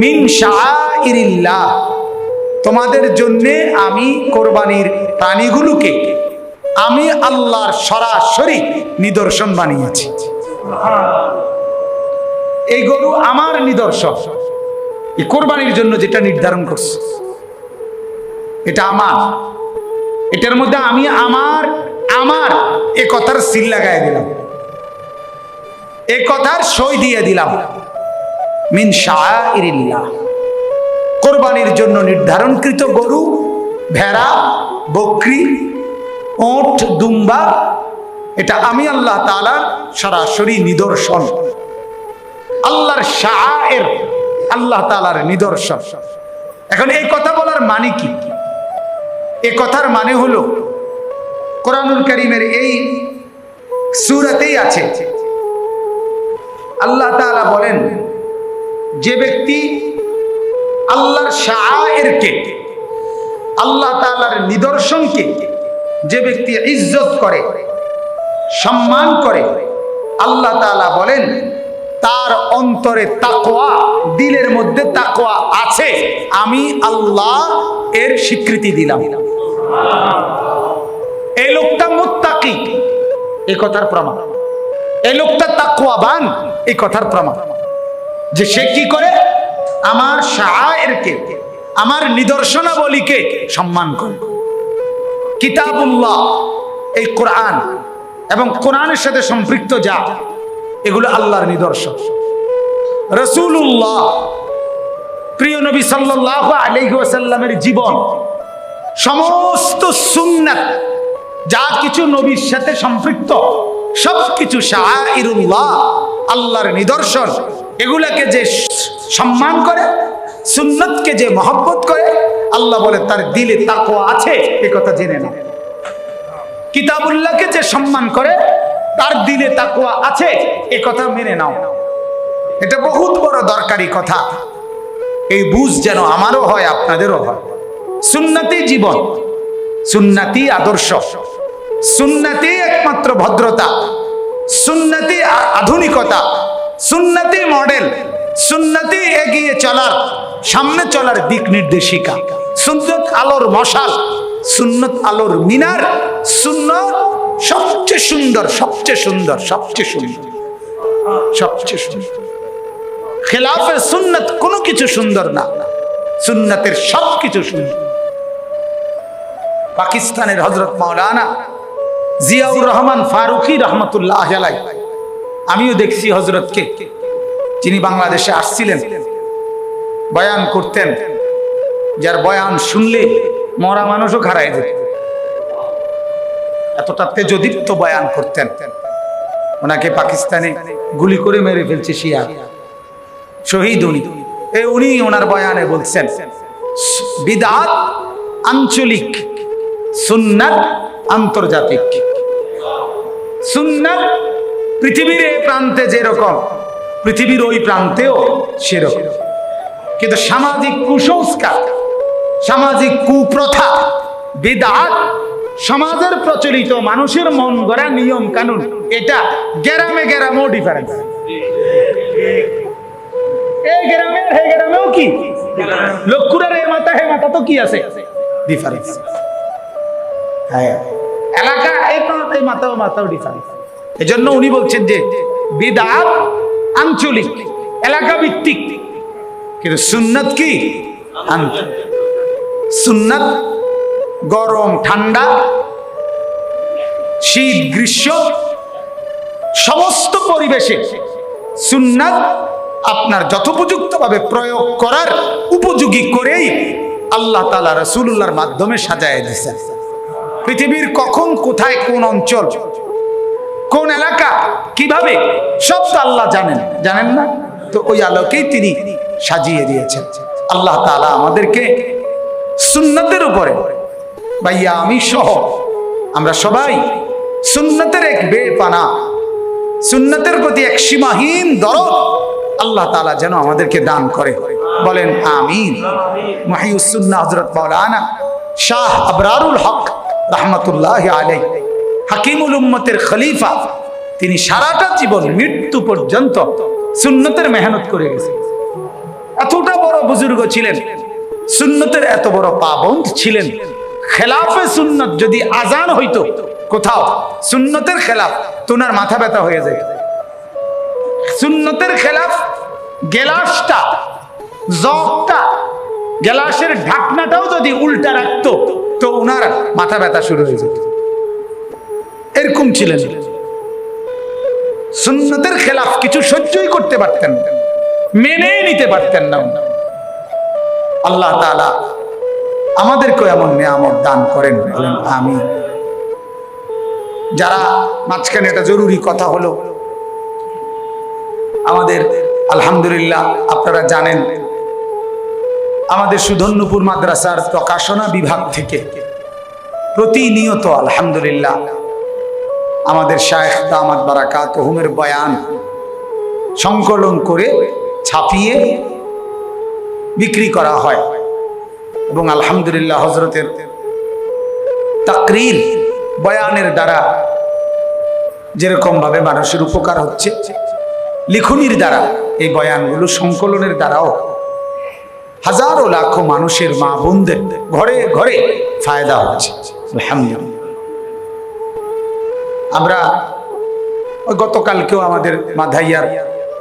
মিন শাইরিল্লাহ তোমাদের জন্য আমি কোরবানির প্রাণীগুলোকে, আমি আল্লাহর সরাসরি নিদর্শন বানিয়েছি। এই গরু আমার নিদর্শন। এই কোরবানির জন্য যেটা নির্ধারণ করছে, এটা আমার। এটার মধ্যে আমি আমার আমার এ কথার সিল লাগাই দিলাম। এ কথার সই দিয়ে দিলাম। মিন শাইরিল্লাহ কোরবানির জন্য নির্ধারণকৃত গরু, ভেড়া, বকরি, ওট, দুম্বা, এটা আমি আল্লাহ তাআলা সরাসরি নিদর্শন। আল্লাহর শাহের আল্লাহ তালার নিদর্শন। এখন এই কথা বলার মানে কি? এ কথার মানে হলো, কোরআনুল করিমের এই সুরাতেই আছে, আল্লাহ তাআলা বলেন যে ব্যক্তি আল্লাহর শাহেরকে আল্লাহ তাআলার নিদর্শনকে যে ব্যক্তি ইজ্জত করে, সম্মান করে, আল্লাহ তাআলা বলেন, তার অন্তরে তাকোয়া দিলের মধ্যে তাকোয়া আছে, আমি আল্লাহ এর স্বীকৃতি দিলাম। এই লোকটা মুত্তাকি এই কথার প্রমাণ। এই লোকটা তাকওয়াবান এই কথার প্রমাণ। যে সে কি করে? আমার শায়েরকে, আমার নিদর্শনাবলীকে সম্মান করে। কিতাবুল্লাহ, এই কোরআন এবং কোরআনের সাথে সম্পৃক্ত যা, এগুলো আল্লাহর নিদর্শন। রসুল্লাহ প্রিয় নবী সাল্লাহ আলাইহি ওয়াসাল্লামের জীবন, সমস্ত সুন্নাত, যা কিছু নবীর সাথে সম্পৃক্ত, সবকিছু শাহরুল্লাহ আল্লাহর নিদর্শন। এগুলাকে যে সম্মান করে, সুন্নতকে যে মহব্বত করে, আল্লাহ বলে তার দিলে তাকওয়া আছে, এ কথা জেনে না কিতাবুল্লাহকে যে সম্মান করে, তার দিলে তাকওয়া আছে, এ কথা মেনে নাও। এটা বহুত বড় দরকারি কথা। এই বুঝ যেন আমারও হয়, আপনাদেরও হয়। সুন্নতি জীবন, সুন্নতি আদর্শ। সুন্নতি একমাত্র ভদ্রতা। সুন্নতি আধুনিকতা। সুন্নতি মডেল, সুন্নতি এগিয়ে চলার, সামনে চলার দিক নির্দেশিকা। সুন্নত আলোর মশাল, সুন্নত আলোর মিনার, সুন্নত সবচেয়ে সুন্দর সবচেয়ে সুন্দর সবচেয়ে সুন্দর সবচেয়ে সুন্দর। খেলাফে সুন্নত কোনো কিছু সুন্দর না, সুন্নতের সব কিছু সুন্দর। পাকিস্তানের হজরত মাওলানা জিয়াউর রহমান ফারুকি রহমতুল্লাহ আলাই আমিও দেখছি হজরতকে, যিনি বাংলাদেশে আসছিলেন, বয়ান করতেন, যার বয়ান শুনলে মরা মানুষও খারাই যেত। এতটা তেজদীপ্ত বয়ান করতেন। ওনাকে পাকিস্তানে গুলি করে মেরে ফেলছে শিয়া। শহীদ উনি। এ উনি ওনার বয়ানে বলছেন, বিদাত আঞ্চলিক, সুন্নাত আন্তর্জাতিক। সুন্নাত পৃথিবীর এই প্রান্তে যেরকম, পৃথিবীর ওই প্রান্তেও সেরকম। কিন্তু সামাজিক কুসংস্কার, সামাজিক কুপ্রথা, বিদাত, সমাজের প্রচলিত মানুষের মন গড়া নিয়ম কানুন, এটা গ্রামে গ্রামেও ডিফারেন্স এই গ্রামে হে গ্রামেও কি? লক্ষুরার এ মাথা, হে মাথা তো কি আছে? ডিফারেন্স হ্যাঁ। এলাকা এই মাথাও মাথাও ডিফারেন্স এজন্য উনি বলছেন যে বিদাত আঞ্চলিক, এলাকা ভিত্তিক। কিন্তু সুন্নত কি? সুন্নত গরম, ঠান্ডা, শীত, গ্রীষ্ম, সমস্ত পরিবেশে সুন্নাত আপনার যথোপযুক্তভাবে প্রয়োগ করার উপযোগী করেই আল্লাহ তালা রসুল্লাহর মাধ্যমে সাজায় দিয়েছেন। পৃথিবীর কখন, কোথায়, কোন অঞ্চল কোন এলাকা? কীভাবে? সব তো আল্লাহ জানেন। জানেন না? তো ওই আলোকেই তিনি সাজিয়ে দিয়েছেন। আল্লাহ তালা আমাদেরকে সুন্নতের উপরে, ভাইয়া, আমি সহ, আমরা সবাই সুন্নতের এক বেপানা, সুন্নতের প্রতি এক সীমাহীন দরদ আল্লাহ তালা যেন আমাদেরকে দান করে। বলেন, আমিন। মাহিউসুন্না হজরত মৌলানা শাহ আবরারুল হক রহমতুল্লাহ আলাই হাকিমুল উম্মতের খলিফা, তিনি সারাটা জীবন মৃত্যু পর্যন্ত সুন্নতের মেহনত করে গেছেন। এতটা বড় বুজুর্গ ছিলেন, সুন্নতের এত বড় পাবন্দ ছিলেন। খেলাফে সুন্নত যদি আজান হইতো, কোথাও সুন্নতের খেলাফ তোনার মাথা ব্যথা হয়ে যায়। সুন্নতের খেলাফ গেলাসটা, জগটা, গেলাসের ঢাকনাটাও যদি উল্টা রাখতো, তো উনার মাথা ব্যথা শুরু হয়ে যেত। এরকম ছিলেন। সুন্নতের খেলাফ কিছু সহ্যই করতে পারতেন। মেনেই নিতে পারতেন না আল্লাহ তাআলা আমাদেরকে এমন নিয়ামত দান করেন। বলেন আমি যারা মাঝখানে একটা জরুরি কথা হলো, আমাদের আলহামদুলিল্লাহ আপনারা জানেন, আমাদের সুধন্যপুর মাদ্রাসার প্রকাশনা বিভাগ থেকে প্রতিনিয়ত আলহামদুলিল্লাহ আমাদের শায়েখ দামাত বারাকাত হুমের বয়ান সংকলন করে ছাপিয়ে বিক্রি করা হয়। এবং আলহামদুলিল্লাহ হজরতের তাকরির বয়ানের দ্বারা যেরকমভাবে মানুষের উপকার হচ্ছে, লিখনির দ্বারা এই বয়ানগুলো সংকলনের দ্বারাও হাজারো লাখো মানুষের মা বোনদের ঘরে ঘরে ফায়দা হচ্ছে। আলহামদুলিল্লাহ। আমরা গতকালকেও আমাদের মাধাইয়ার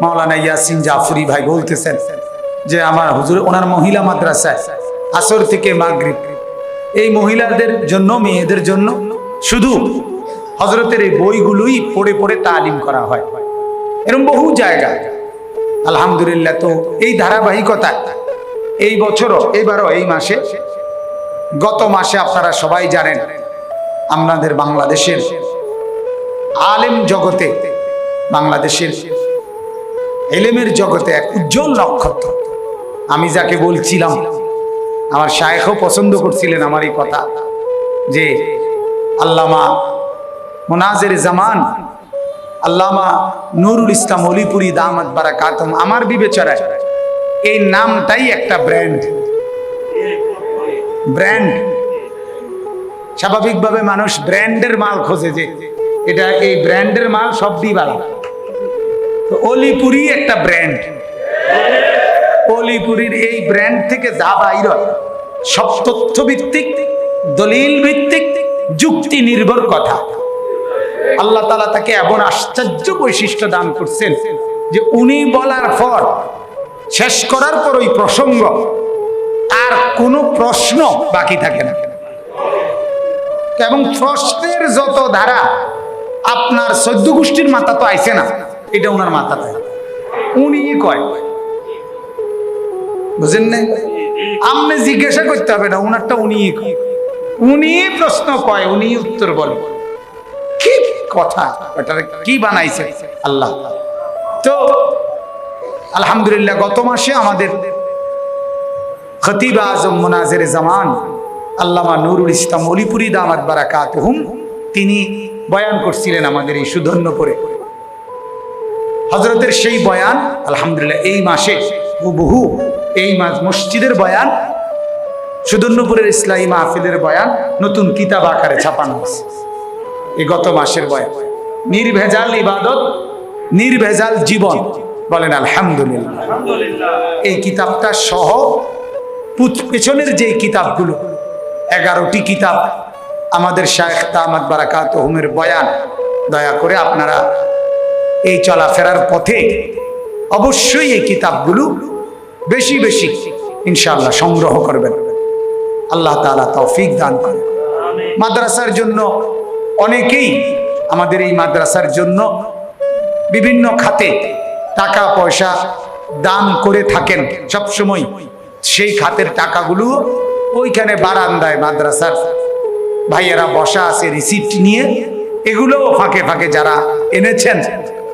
মাওলানা ইয়াসিন জাফরি ভাই বলতেছেন যে আমার হুজুর, ওনার মহিলা মাদ্রাসায় আসর থেকে মাগরিব। এই মহিলাদের জন্য, মেয়েদের জন্য শুধু হজরতের এই বইগুলোই পড়ে পড়ে তালিম করা হয়। এরকম বহু জায়গায় আলহামদুলিল্লাহ তো এই ধারাবাহিকতা এই বছরও, এবারও এই মাসে, গত মাসে আপনারা সবাই জানেন, আমাদের বাংলাদেশের আলেম জগতে বাংলাদেশের এলেমের জগতে এক উজ্জ্বল নক্ষত্র। আমি যাকে বলছিলাম, আমার শায়েখও পছন্দ করছিলেন আমার এই কথা যে আল্লামা মোনাজের জামান, আল্লামা নুরুল ইসলাম অলিপুরি দামাত বারাকাতম, আমার বিবেচনায় এই নামটাই একটা ব্র্যান্ড। ব্র্যান্ড। স্বাভাবিকভাবে মানুষ ব্র্যান্ডের মাল খোঁজে যে এটা এই ব্র্যান্ডের মাল সব দিবালা অলিপুরি একটা ব্র্যান্ড। অলিপুরির এই ব্র্যান্ড থেকে যা বাইর সব তথ্য ভিত্তিক দলিল ভিত্তিক যুক্তি নির্ভর কথা। আল্লাহ তালা তাকে এমন আশ্চর্য বৈশিষ্ট্য দান করছেন যে উনি বলার পর, শেষ করার পর ওই প্রসঙ্গ, আর কোনো প্রশ্ন বাকি থাকে না। এবং প্রশ্নের যত ধারা আপনার সদ্য গোষ্ঠীর মাথা তো আইছে না। এটা ওনার মাথাতে উনি কয়? বুঝেন না আপনি জিজ্ঞাসা করতে হবে না উনারটা উনি উনি প্রশ্ন কয়, উনি উত্তর বলে। কি কথা? ওটার কি বানাইছে? আল্লাহ। তো, আলহামদুলিল্লাহ, গত মাসে আমাদের খতিব আজম মোনাজের জামান, আল্লামা নুরুল ইসলাম অলিপুরি দামাত বারাকাত হুম তিনি বয়ান করছিলেন আমাদের এই সুধন্যপুরে হজরতের সেই বয়ান, আলহামদুলিল্লাহ, এই মাসে বহু এই মাস মসজিদের বয়ান, সুধন্যপুরের ইসলামী মাহফিলের বয়ান, নতুন কিতাব আকারে ছাপানো হয়েছে। এই গত মাসের বয়ান। নির্ভেজাল ইবাদত, নির্ভেজাল জীবন, বলেন আলহামদুলিল্লাহ। এই কিতাবটা সহ পেছনের যে কিতাবগুলো, এগারোটি কিতাব আমাদের শায়েখ তামাদ বারাকাত হুমের বয়ান দয়া করে আপনারা এই চলাফেরার পথে অবশ্যই এই কিতাবগুলো বেশি বেশি ইনশাআল্লাহ সংগ্রহ করবেন। আল্লাহ তাআলা তৌফিক দান করেন। মাদ্রাসার জন্য অনেকেই আমাদের এই মাদ্রাসার জন্য বিভিন্ন খাতে টাকা পয়সা দান করে থাকেন। সব সময় সেই খাতের টাকাগুলো ওইখানে বারান্দায় মাদ্রাসার ভাইয়েরা বসা আছে রিসিপ্ট নিয়ে। এগুলোও ফাঁকে ফাঁকে যারা এনেছেন,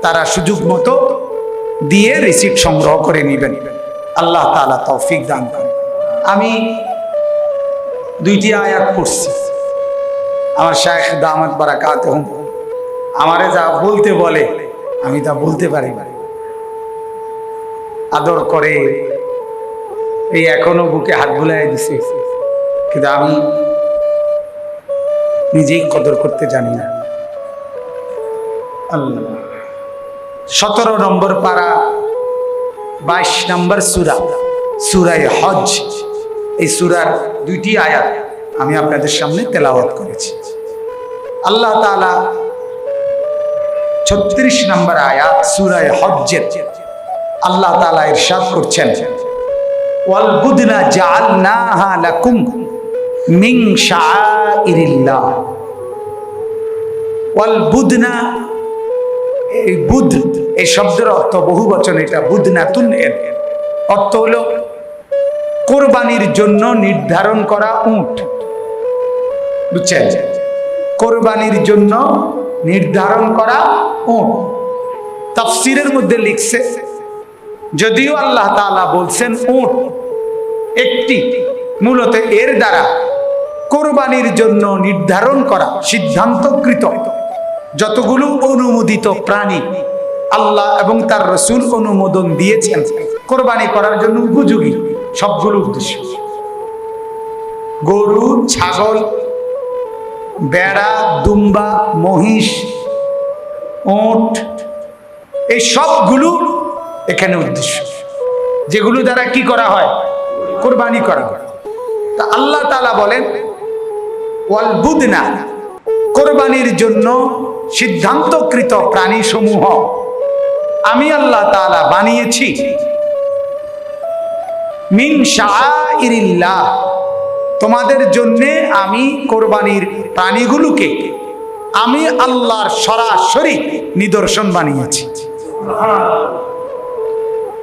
তারা সুযোগ মতো দিয়ে রিসিপ্ট সংগ্রহ করে নেবেন। আল্লাহ তাআলা তৌফিক দান করেন। আমি দুইটি আয়াত পড়ছি। আমার শায়েখ দামাত বারাকাত আমারে যা বলতে বলে, আমি তা বলতে পারি আদর করে এই এখনও বুকে হাত বুলাই দিছে। কিন্তু আমি নিজেই কদর করতে জানি না। সতেরো নম্বর পারা, বাইশ নম্বর সুরা, সুরায় হজ এই সুরার দুইটি আয়াত আমি আপনাদের সামনে তেলাওয়াত করেছি। আল্লাহ তালা ছত্রিশ নম্বর আয়াত, সুরায় হজ্জের আল্লাহ তাআলা ইরশাদ করছেন, ওয়াল বুদনা জাআলনাহা লাকুম মিন শাআইরিল্লাহ। ওয়াল বুদনা শব্দের অর্থ বহু বচন এটা বুধনাতুন এর। অর্থ হলো কোরবানির জন্য নির্ধারণ করা উট। বুঝছেন? কোরবানির জন্য নির্ধারণ করা উট। তাফসিরের মধ্যে লিখছে, যদিও আল্লাহ তাআলা বলছেন উট একটি, মূলত এর দ্বারা কোরবানির জন্য নির্ধারণ করা সিদ্ধান্তকৃত। যতগুলো অনুমোদিত প্রাণী আল্লাহ এবং তার রসুল অনুমোদন দিয়েছেন, কোরবানি করার জন্য উপযোগী সবগুলো উদ্দেশ্য। গরু, ছাগল, বেড়া, দুম্বা, মহিষ, ওট, এই সবগুলো এখানে উদ্দেশ্য। যেগুলো দ্বারা কি করা হয়? কোরবানি করা হয়। তা আল্লাহ তালা বলেন ওয়াল কোরবানির জন্য সিদ্ধান্তকৃত প্রাণী সমূহ আমি আল্লাহ তালা বানিয়েছি। তোমাদের জন্যে আমি কোরবানির প্রাণীগুলোকে আমি আল্লাহর সরাসরি নিদর্শন বানিয়েছি।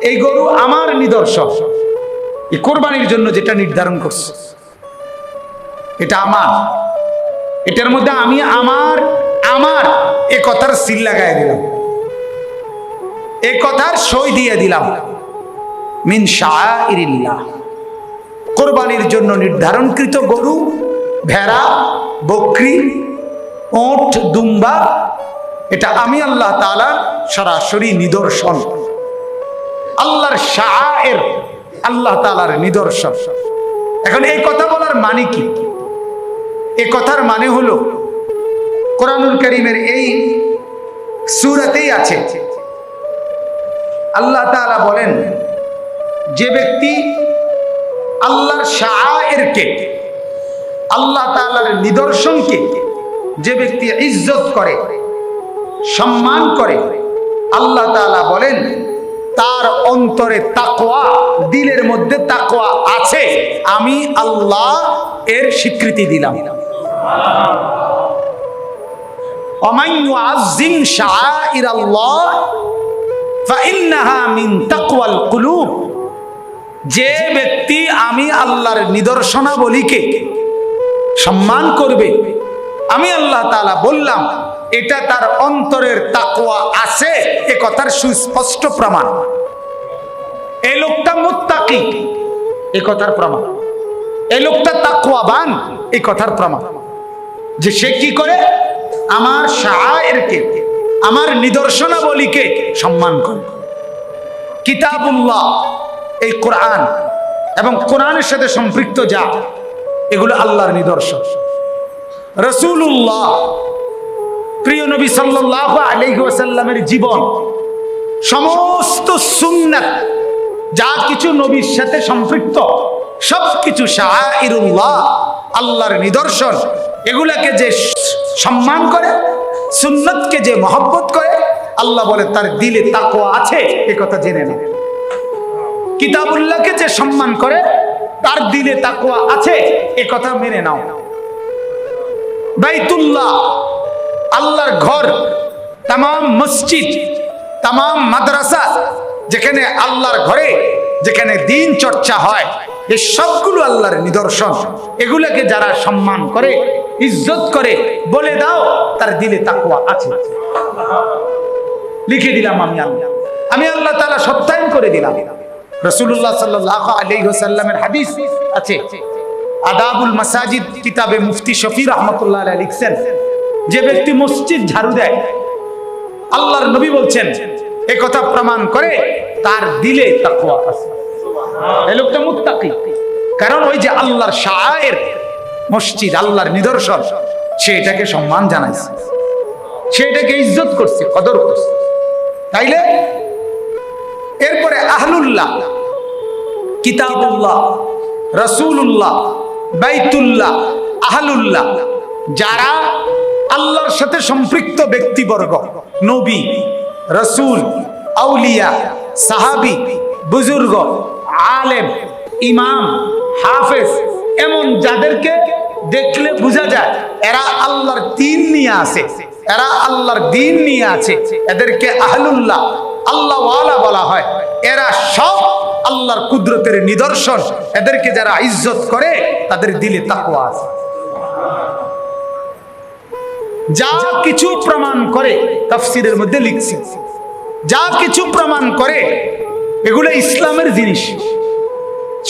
এই গরু আমার নিদর্শন। এই কোরবানির জন্য যেটা নির্ধারণ করছে। এটা আমার। এটার মধ্যে আমি আমার আমার এ কথার সিল লাগাই দিলাম। এ কথার সই দিয়ে দিলাম। মিন শাইরিল্লাহ কোরবানির জন্য নির্ধারণকৃত গরু, ভেড়া, বকরি, ওট, দুম্বা, এটা আমি আল্লাহ তাআলার সরাসরি নিদর্শন। আল্লাহর শাহের আল্লাহ তালার নিদর্শন। এখন এই কথা বলার মানে কি? এ কথার মানে হলো, কোরআনুল করিমের এই সুরাতেই আছে, আল্লাহ তাআলা বলেন, যে ব্যক্তি আল্লাহর শাহেরকে আল্লাহ তাআলার নিদর্শনকে যে ব্যক্তি ইজ্জত করে, সম্মান করে, আল্লাহ তাআলা বলেন, তার অন্তরে তাকোয়া দিলের মধ্যে তাকোয়া আছে, আমি আল্লাহ এর স্বীকৃতি দিলাম। যে ব্যক্তি আমি আল্লাহর নিদর্শনাবলীকে সম্মান করবে, আমি আল্লাহ বললাম, এটা তার অন্তরের তাকুয়া আছে, এ কথার সুস্পষ্ট প্রমাণ। এ লোকটা মোত্তাকি, এ কথার প্রমাণ। এ লোকটা তাকওয়াবান, এ কথার প্রমাণ। যে সে কি করে? আমার শায়েরকে আমার নিদর্শনাবলীকে সম্মান করে। কিতাবুল্লাহ, এই কোরআন এবং কোরআনের সাথে সম্পৃক্ত যা, এগুলো আল্লাহর নিদর্শন। রসুল্লাহ প্রিয় নবী সাল্লাহ আলহি ওয়াসাল্লামের জীবন, সমস্ত সুন্নাত, যা কিছু নবীর সাথে সম্পৃক্ত সব কিছু শাহরুল্লাহ আল্লাহর নিদর্শন এগুলাকে যে সম্মান করে, সুন্নতকে যে মহব্বত করে, আল্লাহ বলে তার দিলে তাকওয়া আছে, এ কথা জেনে না কিতাবুল্লাহকে যে সম্মান করে, তার দিলে তাকওয়া আছে, এ কথা মেনে নাও। বাইতুল্লাহ, আল্লাহর ঘর তাম মসজিদ তাম মাদ্রাসা, যেখানে আল্লাহর ঘরে, যেখানে দিন চর্চা হয় এই সবগুলো আল্লাহর নিদর্শন। এগুলোকে যারা সম্মান করে ইজ্জত করে বলে দাও, তার দিলে তাকুয়া আছে। লিখে দিলাম আমি আল্লাহ। আমি আল্লাহ তালা সত্যায়ন করে দিলাম। রসুল্লাহ সাল্লাহ আলী সাল্লামের হাদিস আছে। আদাবুল মাসাজিদ কিতাবে মুফতি শফি রহমতুল্লাহ লিখছেন, যে ব্যক্তি মসজিদ ঝাড়ু দেয়, আল্লাহর নবী বলছেন, এ কথা প্রমাণ করে, তার দিলে তাকওয়া আছে। এই লোকটা মুত্তাকি। কারণ ওই যে আল্লাহর শায়ের মসজিদ, আল্লাহর নিদর্শন, সে এটাকে সম্মান জানাইছে। সে এটাকে ইজ্জত করছে, কদর করছে। তাইলে, এরপরে আহলুল্লাহ, কিতাবুল্লাহ রসুল্লাহ বাইতুল্লাহ, আহলুল্লাহ, যারা আল্লাহর সাথে সম্পৃক্ত ব্যক্তিবর্গ, নবী, রসুল, আউলিয়া, সাহাবি, বুজুর্গ, আলেম, ইমাম, হাফেজ, এমন যাদেরকে দেখলে বোঝা যায়, এরা আল্লাহর দিন নিয়ে আছে, এরা আল্লাহর দিন নিয়ে আছে, এদেরকে আহলুল্লাহ আল্লাহ বলা হয়। এরা সব আল্লাহর কুদরতের নিদর্শন। এদেরকে যারা ইজ্জত করে, তাদের দিলে তাকওয়া আছে। যা কিছু প্রমাণ করে, তাফসিরের মধ্যে লিখছি। যা কিছু প্রমাণ করে, এগুলো ইসলামের জিনিস।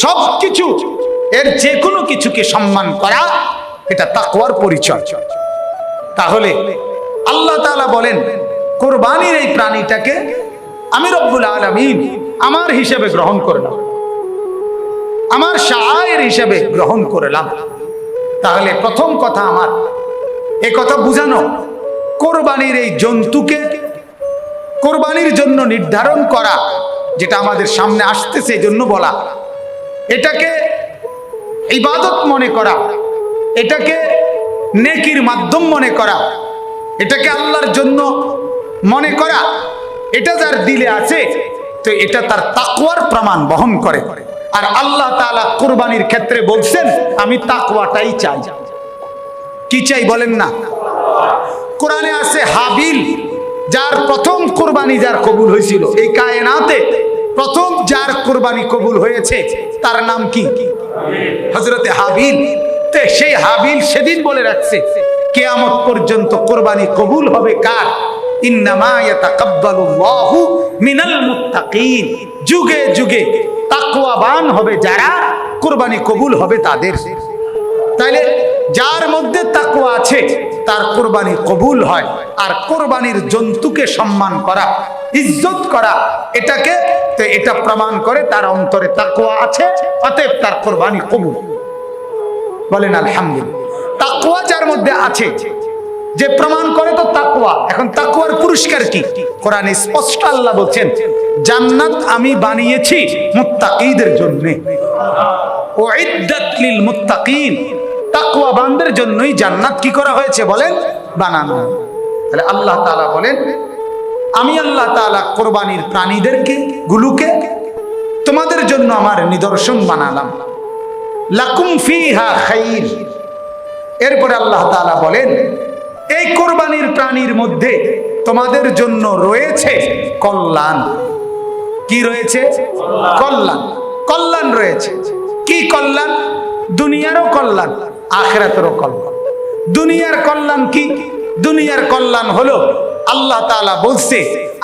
সব কিছু এর যে কোনো কিছুকে সম্মান করা, এটা তাকওয়ার পরিচয়। তাহলে আল্লাহ তাআলা বলেন, কোরবানির এই প্রাণীটাকে আমি রব্বুল আলামিন আমার হিসেবে গ্রহণ করলাম। আমার শায়ের হিসেবে গ্রহণ করলাম। তাহলে প্রথম কথা আমার, এ কথা বুঝানো, কোরবানির এই জন্তুকে কোরবানির জন্য নির্ধারণ করা, যেটা আমাদের সামনে আসতেছে, এই জন্য বলা। এটাকে ইবাদত মনে করা, এটাকে নেকির মাধ্যম মনে করা, এটাকে আল্লাহর জন্য মনে করা, এটা যার দিলে আছে, তো এটা তার তাকওয়ার প্রমাণ বহন করে। আর আল্লাহ তাআলা কুরবানির ক্ষেত্রে বলছেন, আমি তাকওয়াটাই চাই। কি চাই বলেন না? কোরআনে আছে হাবিল, যার প্রথম কোরবানি যার কবুল হয়েছিল, এই কায়নাতে প্রথম যার কোরবানি কবুল হয়েছে, তার নাম কি? হজরতে হাবিল। সেই হাবিল সেদিন বলে রাখছে, কেয়ামত পর্যন্ত কোরবানি কবুল হবে কার? মিনাল যুগে যুগে তাকওয়াবান হবে যারা কোরবানি কবুল হবে তাদের। তাইলে যার মধ্যে তাকওয়া আছে, তার কোরবানি কবুল হয়। আর কোরবানির জন্তুকে সম্মান করা, ইজ্জত করা, এটাকে এটা প্রমাণ করে তার অন্তরে তাকওয়া আছে, অতএব তার কোরবানি কবুল। বলেন আলহামদুলিল্লাহ। তাকওয়া যার মধ্যে আছে, যে প্রমাণ করে তো তাকওয়া। এখন তাকওয়ার পুরস্কার কি? কোরআনে স্পষ্ট আল্লাহ বলছেন, জান্নাত আমি বানিয়েছি মুত্তাকিদের জন্য। উইদ্দাত লিল মুত্তাকিন। তাকওয়াবানদের জন্যই জান্নাত কি করা হয়েছে বলেন? বানানো। তাহলে আল্লাহ তাআলা বলেন, আমি আল্লাহ তাআলা কোরবানির প্রাণীদেরকে, গুলোকে তোমাদের জন্য আমার নিদর্শন বানালাম। লাকুম ফিহা খাইর। এরপরে আল্লাহ তালা বলেন, এই কোরবানির প্রাণীর মধ্যে তোমাদের জন্য রয়েছে কল্যাণ কি রয়েছে? কল্যাণ কল্যাণ রয়েছে। কি কল্যাণ দুনিয়ারও কল্যাণ আখেরাতেরও কল্যাণ। দুনিয়ার কল্যাণ কি? দুনিয়ার কল্যাণ হলো আল্লাহ তাআলা বলছে,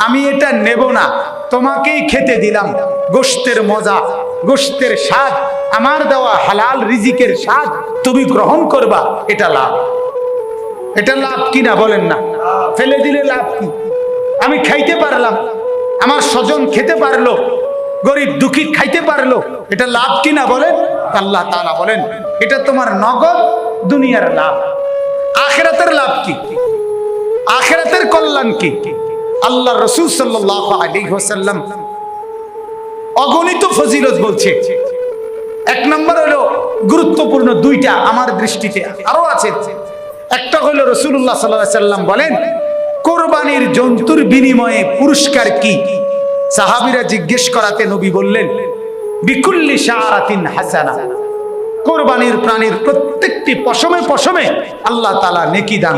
আমি এটা নেব না, তোমাকেই খেতে দিলাম। গোস্তের মজা গোস্তের স্বাদ, আমার দেওয়া হালাল রিজিকের স্বাদ তুমি গ্রহণ করবা, এটা লাভ। এটা লাভ কি না বলেন না? ফেলে দিলে লাভ কি? আমি খাইতে পারলাম, আমার স্বজন খেতে পারল গরিব দুঃখী খাইতে পারল, এটা লাভ কি না বলেন? আল্লাহ তাআলা বলেন, এটা তোমার নগদ দুনিয়ার লাভ। আখেরাতের লাভ কি? আখেরাতের কল্যাণ কি? আল্লাহ রসুল হোসাল্লাম অগণিত ফজিলত বলছে। এক নম্বর হলো গুরুত্বপূর্ণ দুইটা আমার দৃষ্টিতে আরও আছে। একটা হলো রসুল্লাহ সাল্লাহ সাল্লাম বলেন, কোরবানির জন্তুর বিনিময়ে পুরস্কার কি? সাহাবিরা জিজ্ঞেস করাতে নবী বললেন, বিকুল্লি হাসানা, কোরবানির প্রাণীর প্রত্যেকটি পশমে পশমে আল্লাহ তালা নেকি দান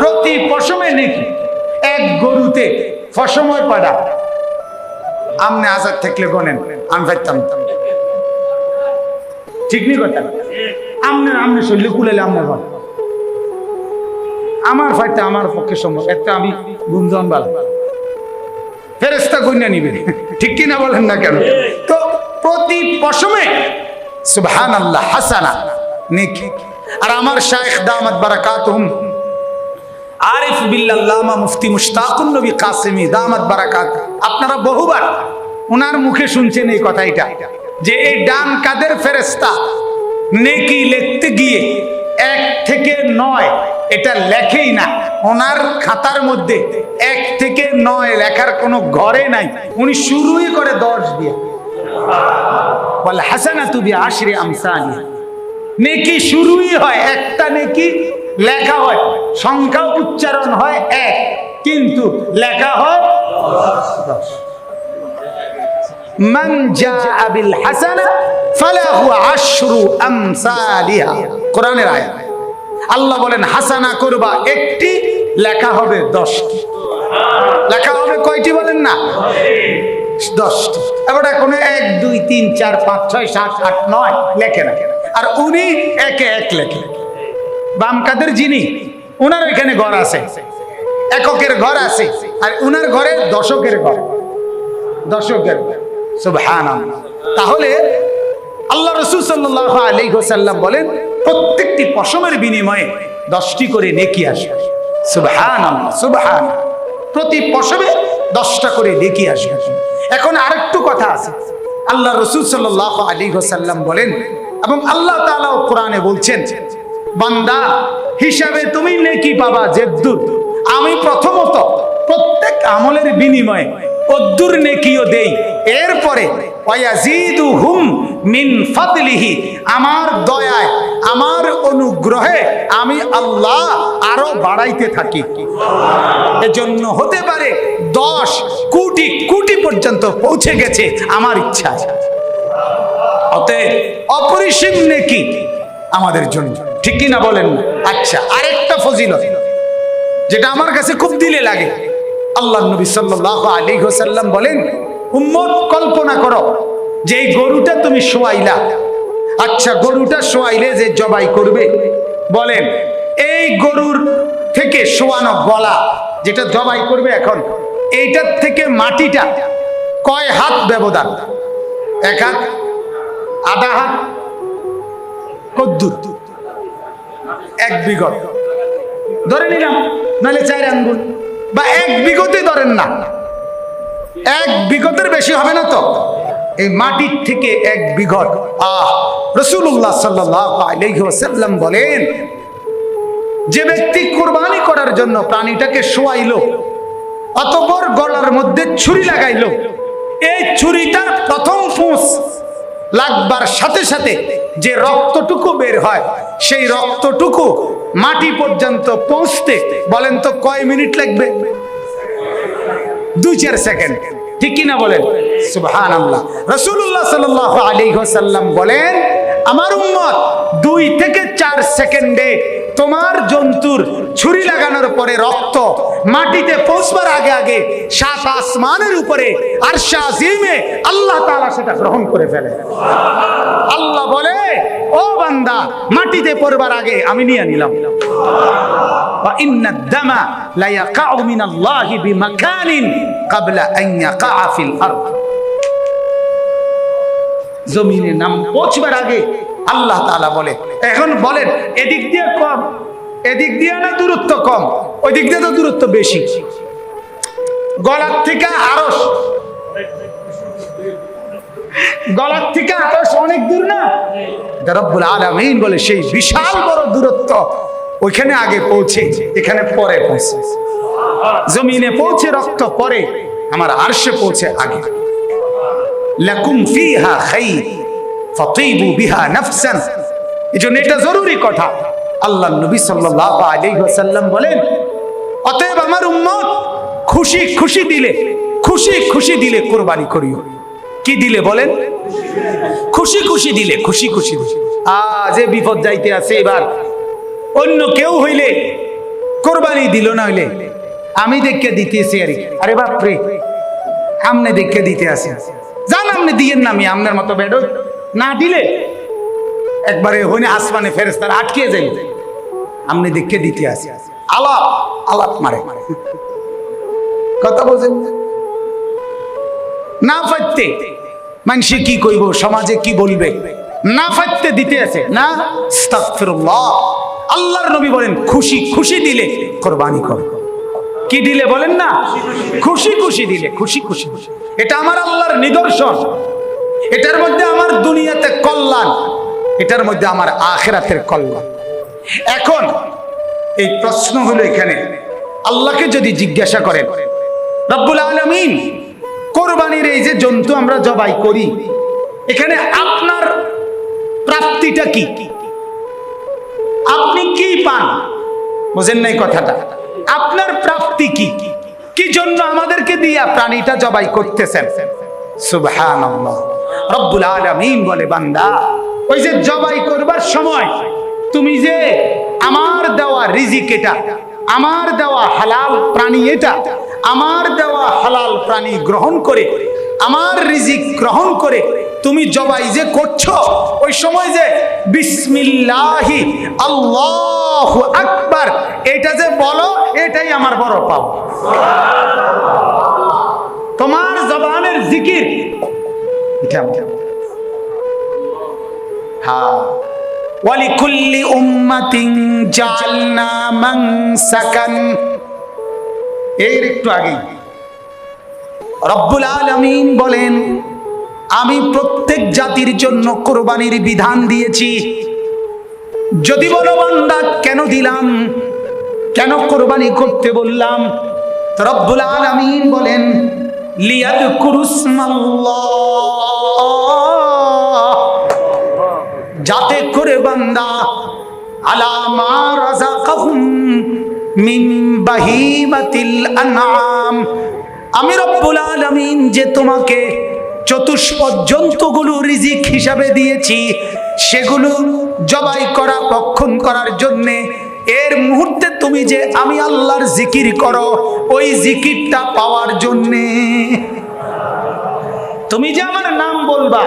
প্রতি পশমে নেকি, এক গরুতে ফসময় পাড়া। আমনে আজাদ থাকলে গনেন, আমি ঠিক নি কথা? আমনে আমনে শরীরে আমনে গন। আমার ফাইতে আমার পক্ষে সম্ভব, একটা আমি গুঞ্জন বাল। ফেরেস্তা গণ্যা নিবে। ঠিক কিনা বলেন না কেন? তো প্রতি পশমে সুবহান আল্লাহ হাসানা, নেকি। আর আমার শায়েখ দামাত বারাকাতুহুম। আরিফ বিল্লাল্লামা মুফতি মুশতাকুন নবী কাসিমি, দামাত বারাকাত। আপনারা বহুবার ওনার মুখে শুনছেন এই কথাইটা যে এই ডান কাদের ফেরেস্তা নেকি লিখতে গিয়ে এক থেকে নয়, এটা লেখেই না। ওনার খাতার মধ্যে এক থেকে নয় লেখার কোনো ঘরে নাই। উনি শুরুই করে দশ দিয়ে। বল হাসানা তুবি আশরে আমসানি নেকি শুরুই হয়, একটা নেকি লেখা হয়, সংখ্যা উচ্চারণ হয় এক, কিন্তু লেখা হয় দশ। মান জাআ বিল হাসানা ফালাহু আশরু আমসালিহা। কোরআনের আয়াত। আল্লাহ বলেন, হাসানা করবা, একটি, লেখা হবে দশটি। লেখা হবে কয়টি বলেন না? দশটি। এবার এখন এক, দুই, তিন, চার, পাঁচ, ছয়, সাত, আট, নয়, লেখে না। আর উনি একে এক লেখে। বাম কাদের যিনি? উনার এখানে ঘর আছে। এককের ঘর আছে। আর উনার ঘরে দশকের ঘর। দশকের ঘর। সুবহানাল্লাহ। তাহলে আল্লাহ রসুল সাল্লাহ আলী হোসাল্লাম বলেন, প্রত্যেকটি পশমের বিনিময়ে দশটি করে নেকি আসবে। সুবহান সুবহান প্রতি পশমে দশটা করে নেকি আসবে। এখন আরেকটু কথা আছে। আল্লাহ রসুল সাল্লাহ আলী হোসাল্লাম বলেন, এবং আল্লাহ তাআলাও কোরআনে বলছেন, বান্দা, হিসাবে তুমি নেকি পাবা, জেদ্দুর। আমি প্রথমত প্রত্যেক আমলের বিনিময়ে অদ্দুর নেকিও দেই। এরপরে মিন ফাদলিহি, আমার দয়ায়, আমার অনুগ্রহে আমি আল্লাহ আরও বাড়াইতে থাকি। এজন্য হতে পারে দশ কোটি কোটি পর্যন্ত পৌঁছে গেছে আমার ইচ্ছা। অতএব অপরিসীম নেকি আমাদের জন্য। ঠিক কি না বলেন? আচ্ছা আরেকটা ফজিলত, যেটা আমার কাছে খুব দিলে লাগে। আল্লাহ নবী সাল্লাল্লাহু আলাইহি ওয়াসাল্লাম বলেন, উম্মত, কল্পনা করো যে এই গরুটা তুমি শোয়াইলা। আচ্ছা গরুটা শোয়াইলে যে জবাই করবে? বলেন, এই গরুর থেকে শোয়ানো গলা যেটা জবাই করবে এখন, এইটার থেকে মাটিটা কয় হাত ব্যবধান? এক হাত, আধা হাত, কদ্দুর, এক বিঘত ধরে নিলাম, নাহলে চার আঙ্গুল। বা এক বিঘতে ধরেন না। এক বিঘতের বেশি হবে না তো। এই মাটির থেকে এক বিঘট আহ রসুল্লাহ সাল্লাম বলেন, যে ব্যক্তি কোরবানি করার জন্য প্রাণীটাকে শোয়াইল, অতপর গলার মধ্যে ছুরি লাগাইল, এই ছুরিটার প্রথম ফুঁস লাগবার সাথে সাথে যে রক্তটুকু বের হয়, সেই রক্তটুকু মাটি পর্যন্ত পৌঁছতে, বলেন তো কয় মিনিট লাগবে? দুই চার সেকেন্ড। ঠিক কিনা বলেন? সুবহান আল্লাহ রসুল্লাহ সাল আলী সাল্লাম বলেন, আমার উম্মত দুই থেকে চার সেকেন্ডে তোমার জন্তুর ছুরি লাগানোর পরে রক্ত মাটিতে পৌঁছবার আগে আগে সাত আসমানের উপরে আর শাহিমে আল্লাহ তালা সেটা গ্রহণ করে ফেলে। আল্লাহ বলে, ও বান্দা, মাটিতে পড়বার আগে আমি নিয়ে নিলাম। জমিনে নাম পৌঁছবার আগে আল্লাহ তাআলা বলে। এখন বলেন, এদিক দিয়ে কম, এদিক দিয়ে না দূরত্ব কম? ওই দিক দিয়ে তো দূরত্ব বেশি। গলার থেকে আরস গলার থেকে আরস অনেক দূর না? রব্বুল আলামিন বলে, সেই বিশাল বড় দূরত্ব ওইখানে আগে পৌঁছে, এখানে পরে পৌঁছে। জমিনে পৌঁছে, রক্ত পরে, আমার আরশে পৌঁছে আগে। লাকুম ফিহা খাইর। ফাতিবু বিহা নাফসান। এজন্য এটা জরুরি কথা। আল্লাহ নবী সাল্লাল্লাহু আলাইহি ওয়াসাল্লাম বলেন, অতএব আমার উম্মত খুশি খুশি দিলে, খুশি খুশি দিলে কুরবানি করিও। কি দিলে বলেন? খুশি খুশি দিলে, খুশি খুশি আজ এ বিপদ যাইতে আছে এবার। অন্য কেউ হইলে কোরবানি দিল না হইলে, আমি দেখে দিতেছি আরে আরে বাপরে, আমনে দেখে দিতে আসি জান আপনি দিয়েন না আমি আপনার মতো বেডো না দিলে? একবারে হইনে আসমানে ফেরেস্তার আটকে যাই আপনি দেখে দিতে আসি। আলাপ আলাপ মারে। কথা বলছেন না? পারতে মানুষে কি কইব, সমাজে কি বলবে? না পারতে দিতে আছে না? আল্লাহর নবী বলেন, খুশি খুশি দিলে কোরবানি কর। কি দিলে বলেন না? খুশি খুশি দিলে, খুশি খুশি। এটা আমার আল্লাহর নিদর্শন। এটার মধ্যে আমার দুনিয়াতে কল্যাণ, এটার মধ্যে আমার আখেরাতের কল্যাণ। এখন এই প্রশ্ন হলো এখানে, আল্লাহকে যদি জিজ্ঞাসা করেন, রব্বুল আলমিন, কোরবানির এই যে জন্তু আমরা জবাই করি, এখানে আপনার প্রাপ্তিটা কি? আপনি কি পান? বোঝেন নাই কথাটা। আপনার প্রাপ্তি কি? কি জন্য আমাদেরকে দিয়া প্রাণীটা জবাই করতেছেন? সুবহানাল্লাহ। রব্বুল আলামিন বলে, বান্দা। ওই যে জবাই করবার সময় তুমি যে আমার দেওয়া রিজিক এটা, আমার দেওয়া হালাল প্রাণী এটা, আমার দেওয়া হালাল প্রাণী গ্রহণ করে, আমার রিজিক গ্রহণ করে তুমি জবাই যে করছ, ওই সময় যে বিসমিল্লাহি, আল্লাহ আকবার, এটা যে বলো, এটাই আমার বড় পাও তোমার জবানের জিকির হ্যাঁ ওয়ালিকুল্লি এর একটু আগে। রব্বুল আলামিন বলেন আমি প্রত্যেক জাতির জন্য কোরবানির বিধান দিয়েছি। যদি বলো বান্দা কেন দিলাম? কেন কোরবানি করতে বললাম? রব্বুল আলামিন বলেন লিয়াদকুরুসমাল্লাহ। যাতে করে বান্দা আলামা রাজাকাহুম মিন বাহিমাতিল আনআম। আমি রব্বুল আলামিন যে তোমাকে চতুষ্পদ জন্তুগুলো রিজিক হিসাবে দিয়েছি, সেগুলো জবাই করা রক্ষণ করার জন্যে, এর মুহূর্তে তুমি যে আমি আল্লাহর জিকির করো, ওই জিকিরটা পাওয়ার জন্যে। তুমি যে আমার নাম বলবা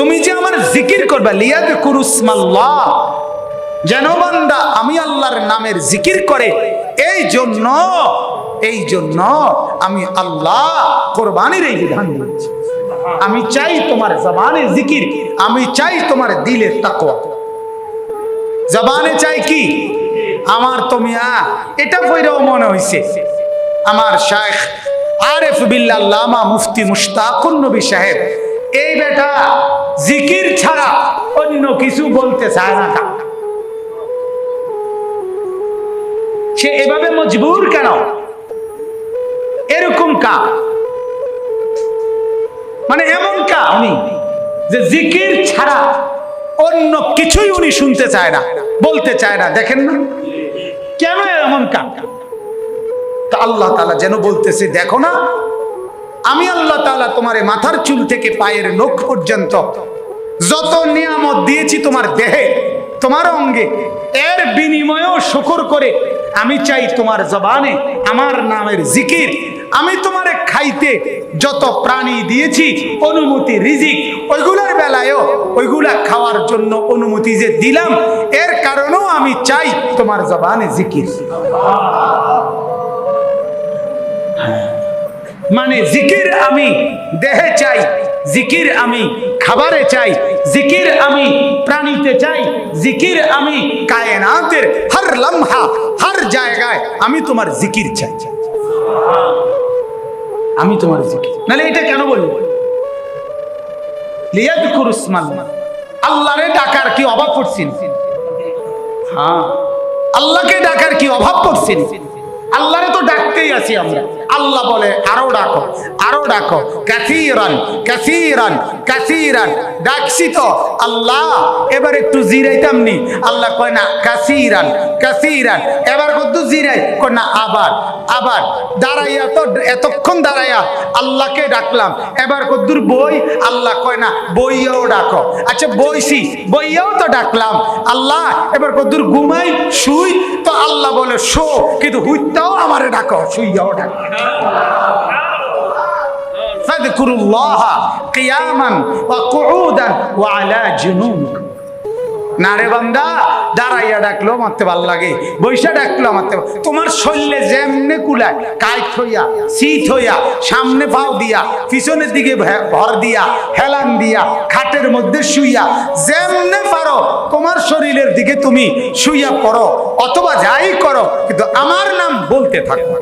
তুমি যে আমার জিকির করবা লিয়াদ কুরুসমাল্লাহ যেন বান্দা, আমি আল্লাহর নামের জিকির করে, এই জন্য এই জন্য আমি আল্লাহ কোরবানির এই বিধান দিয়েছি। আমি চাই তোমার জবানে জিকির, আমি চাই তোমার দিলের তাকওয়া। জবানে চাই কি? আমার তো মিয়া, এটা কইরাও মনে হইছে। আমার শাইখ আরেফ বিল্লাল্লামা মুফতি মুশতাকুন নবী সাহেব এই বেটা জিকির ছাড়া অন্য কিছু বলতে চায় না। সে এভাবে মজবুর কেন? এরকম কা? মানে এমন কা উনি যে জিকির ছাড়া অন্য কিছুই উনি শুনতে চায় না, বলতে চায় না। দেখেন না? কেন এমন কা? তা আল্লাহ তালা যেন বলতেছে, দেখো না আমি আল্লাহ তালা তোমার মাথার চুল থেকে পায়ের নখ পর্যন্ত যত নিয়ামত দিয়েছি তোমার দেহে, তোমার অঙ্গে, এর বিনিময়েও শুকর করে আমি চাই তোমার জবানে আমার নামের জিকির। আমি তোমারে খাইতে যত প্রাণী দিয়েছি, অনুমতি, রিজিক ওইগুলোর বেলায়ও, ওইগুলা খাওয়ার জন্য অনুমতি যে দিলাম, এর কারণেও আমি চাই তোমার জবানে জিকির। মানে জিকির আমি দেহে চাই, জিকির আমি খাবারে চাই, জিকির আমি প্রাণীতে চাই, জিকির আমি কায়নাতের হর লম্হা, হর জায়গায় আমি তোমার জিকির চাই। আমি তোমার জিকির। নাহলে এটা কেন বলব? লিয়াদকুর উসমান, আল্লাহরে ডাকার কি অভাব পড়ছেন হ্যাঁ আল্লাহকে ডাকার কি অভাব পড়ছেন আল্লাহরে তো ডাকতেই আছি আমরা। আল্লাহ বলে, আরও ডাকো আরও ডাকো। কাসিরান কাসিরান কাসিরান। ডাকছি তো। আল্লাহ, এবার একটু জিরাইতাম নি। আল্লাহ কয়, না, কাসিরান কাসিরান। এবার কত জিরাই? কয়, না, আবার আবার। দাঁড়াইয়া তো এতক্ষণ দাঁড়াইয়া আল্লাহকে ডাকলাম। এবার কদ্দুর বই? আল্লাহ কয়, না, বইয়াও ডাকো। আচ্ছা বইছি, বইয়াও তো ডাকলাম। আল্লাহ, এবার কদ্দুর ঘুমাই? শুই। তো আল্লাহ বলে, শো। কিন্তু এটাও আমারে ডাকো শুইয়াও ডাকো। فذكر الله قياما وقعودا وعلى جنوبك নারে বান্দা দাঁড়াইয়া ডাকলো মারতে ভালো লাগে। বৈশা ডাকলো মারতে তোমার শরীরে যেমনে কুলায় কাইট হইয়া, শীত হইয়া, সামনে পাও দিয়া, পিছনের দিকে ভর দিয়া, হেলান দিয়া, খাটের মধ্যে শুইয়া, যেমনে পারো, তোমার শরীরের দিকে তুমি শুইয়া পড়ো, অথবা যাই করো, কিন্তু আমার নাম বলতে থাকো।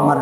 আমার